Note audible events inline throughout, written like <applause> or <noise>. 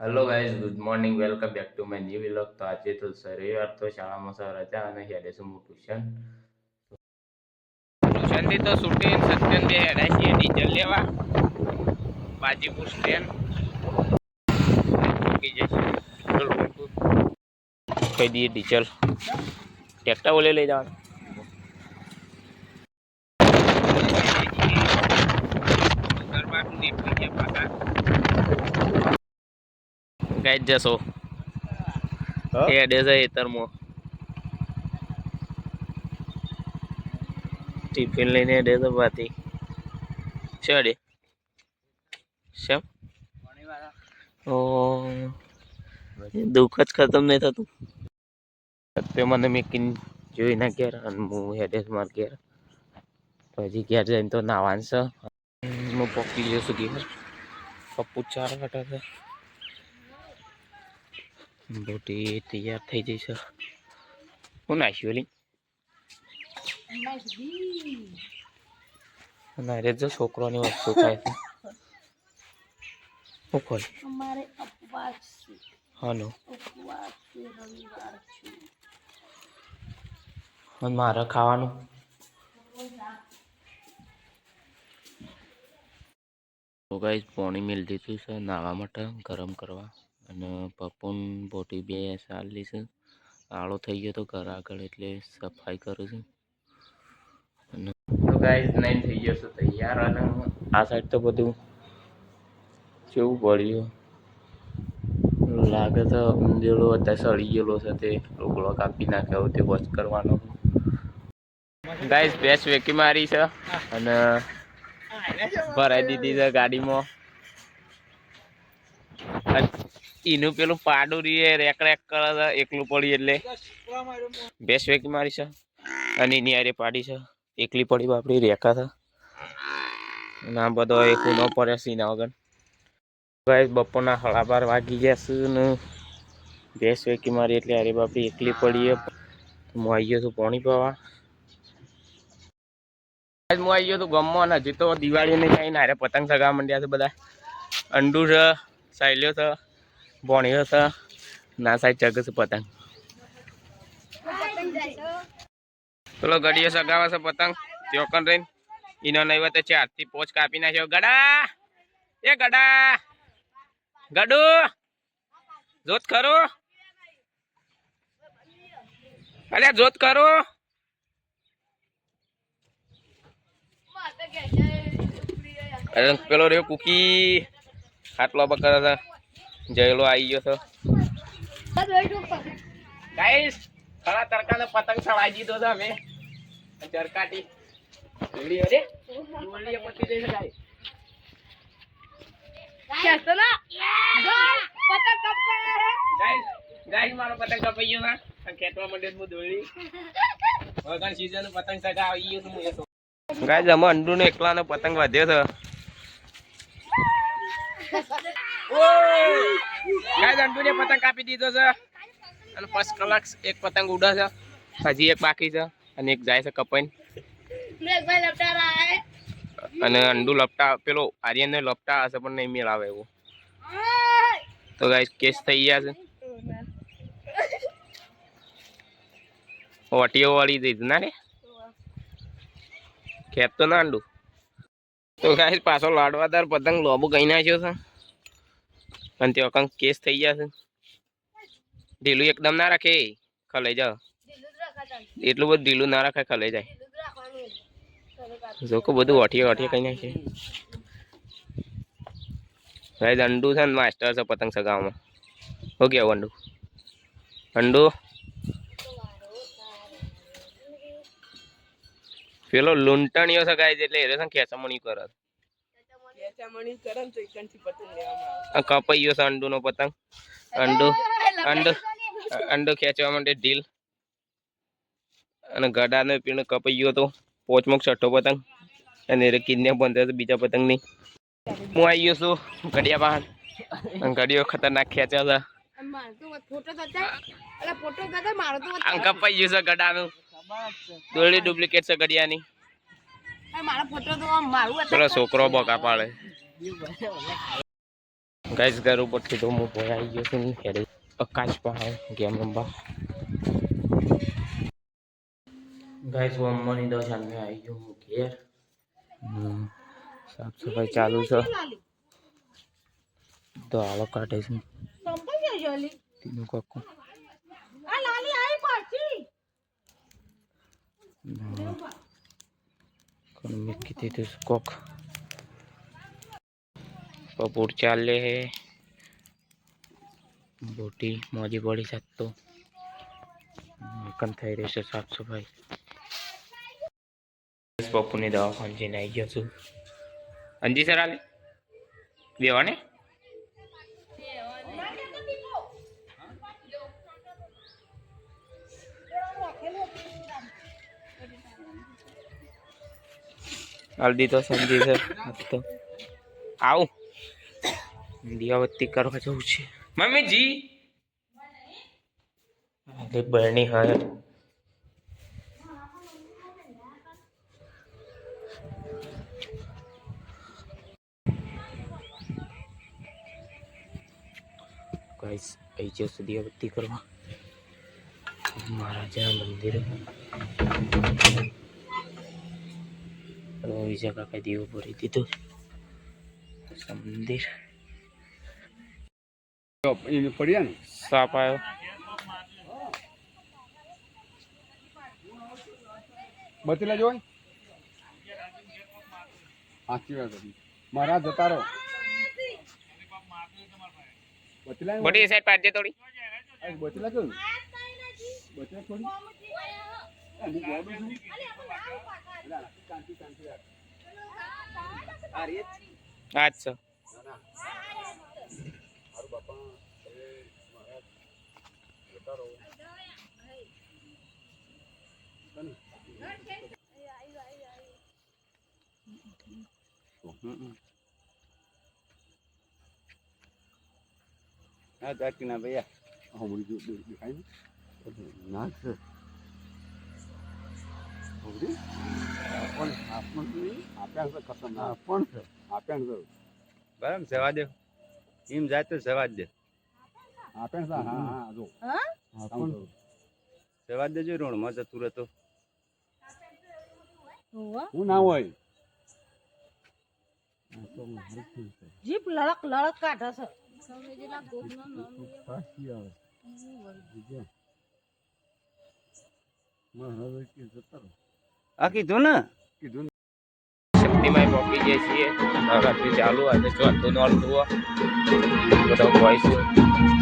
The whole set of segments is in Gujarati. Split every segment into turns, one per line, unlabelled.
Hello guys good morning welcome back to my new vlog તો આજે તો રવિવાર તો શાળામાં સર હતા અને હેડે છું હું ટ્યુશન. ટ્યુશનથી તો છૂટી સત્યન બે હેડા છીએ ડીઝલ લેવા. બાજીપુર સ્ટેન્ડ મૂકી કહી દઈએ ડીઝલ. ટ્રેક્ટર ઓલે લઈ જવાનું. ગાઈ જશો. એ ડેઝ તરમો ટિફિન લઈને ડેઝ પાતી શેડે શેમ? ઓ દુઃખ જ ખતમ નહીં થતું. તે મને મેકીન જોઈ ના ઘેર અને હું હેડેસ માર ઘેર. પછી ઘેર જઈને તો નાવાનું છે. હું પપ્પી જઈશું ઘેર. પપ્પુ ચાર કાઢે છે બોટી તૈયાર થઈ જઈશ હું નાખ્યું ઓલી નારે જો છોકરોની વસ્તુ થાય છે. ખોલ.
અમારે ઉપવાસ છે.
હાલો.
ઉપવાસ છે રવિવાર છે.
મારે ખાવાનું? તો ગાઈસ પાણી મેળ દીધું છે નાવા માટે ગરમ કરવા. અને પપ્પુન બોટી બે સાલી છે. આળો થઈ ગયો તો ઘર આગળ એટલે સફાઈ કરું છું. અને તો ગાઈઝ નહીં થઈ ગયો છે, તૈયાર અને આ સાઈડ તો બધું કેવું પડ્યું? લાગે તો ઊંધેડો અત્યારે સળી ગયેલો છે, તે રોકડો કાપી નાખ્યો, તે વોશ કરવાનો ગાઈઝ ભેંસ વેકી મારી છે અને ભરાઈ દીધી છે ગાડીમાં. એનું પેલું પાડું રીએ, રેક રેક કરે છે, એકલું પડી એટલે. ભેંસ વેકી મારી છે. અને એની હારે પાડી છે. એકલી પડી બાપડી રેખા છે. ના બધો એક ન પડે સીના વગર. ગાઈસ, બપોરના સાડા બાર વાગી ગયા છે ને ભેંસ વેકી મારી એટલે અરે બાપડી એકલી પડી છે. હું આવી ગયો છું પાણી પીવા. આજ હું આવી ગયો તો ગમમાં હજી તો દિવાળી ને કઈ નારે પતંગ સગા માંડ્યા છે બધા. અંડુ છે સાયલ્યો છે. ભોણિયો છે ના, સાહેબ ચગ છે પતંગ. પેલો ગડીયો સગાવે છે પતંગ. ચોકન રહીને એનો નહીં હોય ચારથી પોચ કાપી નાખ્યો. ગડા! એ ગડા! ગડુ! જોત ખરો. અરે જોત અરે, પેલો રહ્યો કુકી. ખાટલો બકર હતા જયલો આવી ગયો તો ગાઈસ ખરા તરકાને પતંગ ચડાવી દીધો હતો અમે. ચરકાટી જોડી અરે જોડી પતી જઈ ગાઈસ ગાઈસ ગાઈસ મારો પતંગ કપાઈ ગયો ના. ખેતવા માંડે હું દોડી. વગર સીઝન પતંગ સગા આવી ગયો છું હું તો. ગાઈસ અમે અંડુ ને એકલા ને પતંગ વધ્યો છે. ગાઈસ અંડુ ને પતંગ કાપી દીધો છે. અને ફર્સ્ટ કલાક એક પતંગ ઉડે છે. હજી એક બાકી છે અને એક જાય છે કપાઈને. અને અંડુ લપટા પેલો આર્યન ને લપટા હશે પણ નહીં મેળ આવે એવું. તો ગાય કેસ થઈ ગયા છે. ઓટીઓ વાળી દીધું ના રે ખેપ તો ના અંડું? તો ગાય પાછો લાડવાદાર પતંગ લોબો કઈ નાખ્યો છે. અને તે કંઈક કેસ થઈ છે. ઢીલું એકદમ ના રાખે ખલાઈ જાવ એટલું બધું ઢીલું ના રાખે ખલાઈ જાય. જોકો બધું ઓઠીએ ઓઠીએ કઈ નાખે ભાઈ અંડુ છે ને માસ્ટર છે પતંગ સગાવમાં હો કેવું અંડુ અંડુ પેલો લૂંટણીઓ છે ગાઈસ એટલે એ છે ખેંચમણી કરે. આ કપાઈ ગયો અંડુ નો પતંગ. અંડુ અંડુ અંડુ ખેંચવા માટે ઢીલ. અને ગડાને પીણ કપાઈ ગયો તો પોચમો છઠ્ઠો પતંગ. અને એ કિન્ને બંધ બીજા પતંગની હું આવી ગયો છું ઘડિયા બહાર. ઘડીઓ ખતરનાક ખેંચ્યા હતા કપાઈ ગયું છે ગડાનું. દોરડી ડુપ્લિકેટ છે ઘડિયાની
મારો ફોટો તો આમ મારું
પેલો છોકરો બકા પાડે. ગાઈસ ઘર ઉપરથી તો હું આવી ગયો છું હેડે આકાશ પહાડ ગેમ રમવા. ગાઈસ હું અમ્માની દશાન મેં આવી ગયો હું ઘેર. સાફ સફાઈ ચાલુ છે. તો આલો કાઢે છે. તીનું કાકુ.
આ લાલી આવી પાછી.
કોણ મેં કીધી તું કોક બપોર ચાલે હે. બોટી મોજી પડી શકતો કન થઈ રહી છે સાફ સફાઈ પપ્પુની દવાખાને જઈને આવી ગયો છું. અંજી સર આલે? દેવાને હલ્દી તો સમજી છે. તો આવું. દિયાવતી કરવા જવું છે. મમ્મીજી. અરે બરણી હોય ગાઈસ અહીં સુધી દિયાવતી કરવા. મહારાજા મંદિર. વિજય કાકા દીવો ભરી દીધો મંદિર
પડ્યા ને
સાપ આવ્યો
બચેલા લેજો સાચી વાત હતી મારા જતા રહો બચેલા
બડી સાઈડ પાડજે થોડી
બચેલા કયું બચેલા થોડી હું ગોડું છું શાંતિ રાખ. આ રીત?
અચ્છા.
ના, ના. મારું બાપા તમે જતા રહો. બને? હમ, હમ. હા ચાકી ભૈયા. હા જો. દેખાય ને પણ આપણ છે પણ છે. આપ્યા છે.
બરાબર સેવા દે. એમ જાય તો સેવા દે.
આપ્યા છે? હા હા જો.
હા?
આપણ.
જવા દેજો રોડમાં જતું રહેતો.
હોવા.
હું ના હોય?
જીપ લડક લડક કાઢે છે.
મહારાજે કે જતા.
આ કીધું ને?
કીધું.
શક્તિમાં પહોંચી જઈએ છીએ. નવરાત્રી ચાલુ, આજે ચોથું નોરતું હોય. બધા હોય છે.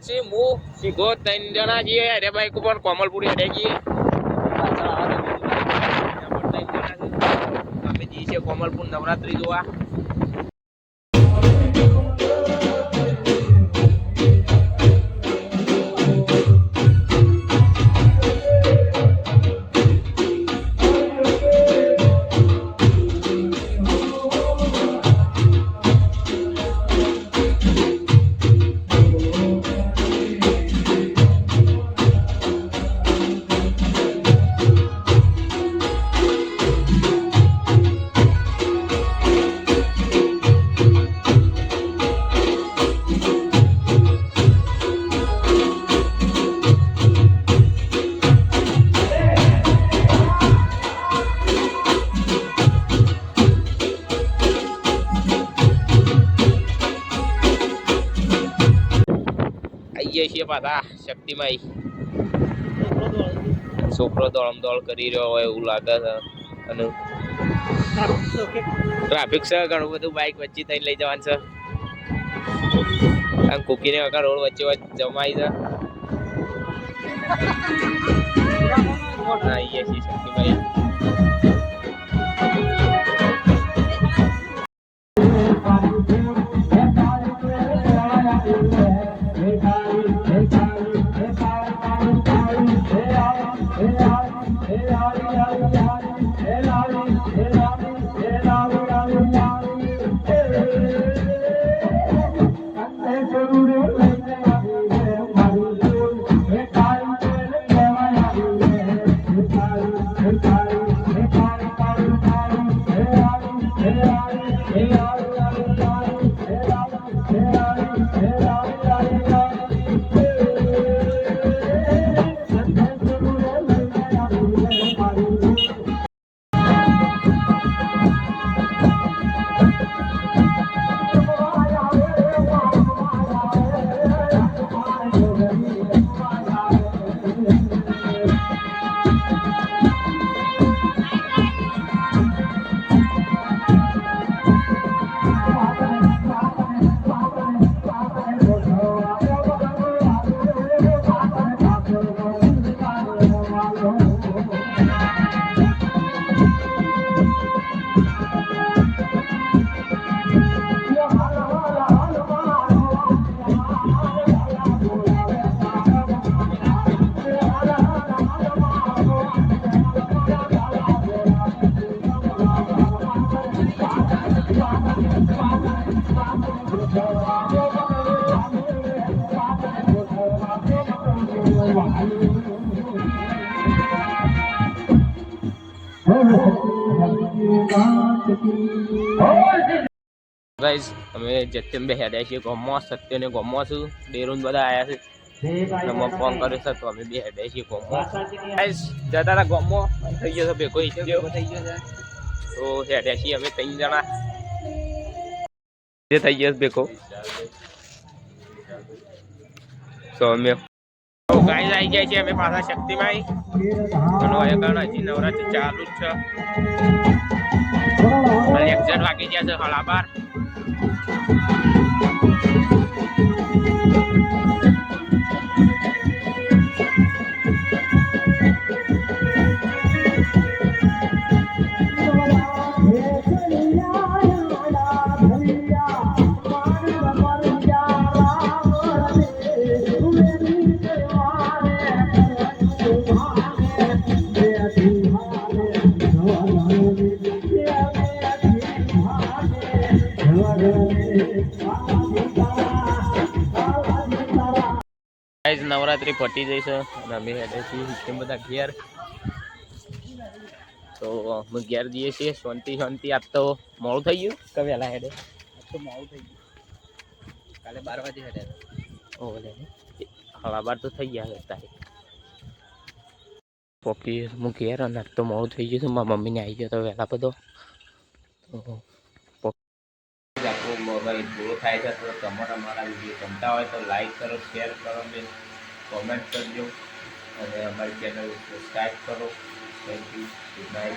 છે હું સીધો ત્રણ જણા જઈએ અરે બાઈક ઉપર કોમલપુરી અડે જઈએ અમે જઈએ છીએ કોમલપુર નવરાત્રી જોવા.
પાછા શક્તિમાં છોકરો દોડમ દોડ કરી રહ્યો હોય એવું લાગે છે. અને ટ્રાફિક છે ઘણું બધું બાઇક વચ્ચે થઈને લઈ જવાનું છે. આમ કુકીને વગર રોડ વચ્ચે વચ્ચે જમાય છે. <laughs> અહીંયા છીએ શક્તિભાઈ Bye. ગાઈઝ અમે જત્યમ બે હેડ્યા છીએ ગોમમાં સત્યને ગોમમાં છું ડેરોન બધા આયા છે અમે ફોન કર્યો છે તો અમે બે હેડ્યા છીએ ગોમમાં ગાઈઝ જતા હતા ગોમમાં થઈ ગયો છે ભેગો ઈ ગયો થઈ ગયો છે તો હેડ્યા છીએ અમે ત્રણ જણા જે થઈ ગયો છે ભેગો તો અમે ગાઈઝ આવી ગયા છીએ અમે પાછા શક્તિમાં અને અહીંયા કારણ હજી નવરાત્રી ચાલુ જ છે લેક્ચર વાગી ગયા છે સાડા નવરાત્રી પટી જઈ છે અને અમે હેડે છીએ બધા ઘેર. તો અમે ઘેર જઈએ છીએ શાંતિ શાંતિ. આજ તો મોડું થઈ ગયું કે વહેલા હેડે?
તો મોડું થઈ ગયું. કાલે બાર વાગે હેડે.
ઓલે હવા બાર તો થઈ ગયા તારે પપ્પી હું ઘેર અને આજ તો મોડું થઈ ગયું છે. મારા મમ્મીને આવી ગયો તો વહેલા બધો. તો આપણો મોબાઈલ પૂરો થાય છે તો તમારા અમારા વીડિયો ગમતા હોય તો લાઈક કરો શેર કરો બેન. કોમેન્ટ કરજો. અને અમારી ચેનલ સબસ્ક્રાઈબ કરો. Thank you good night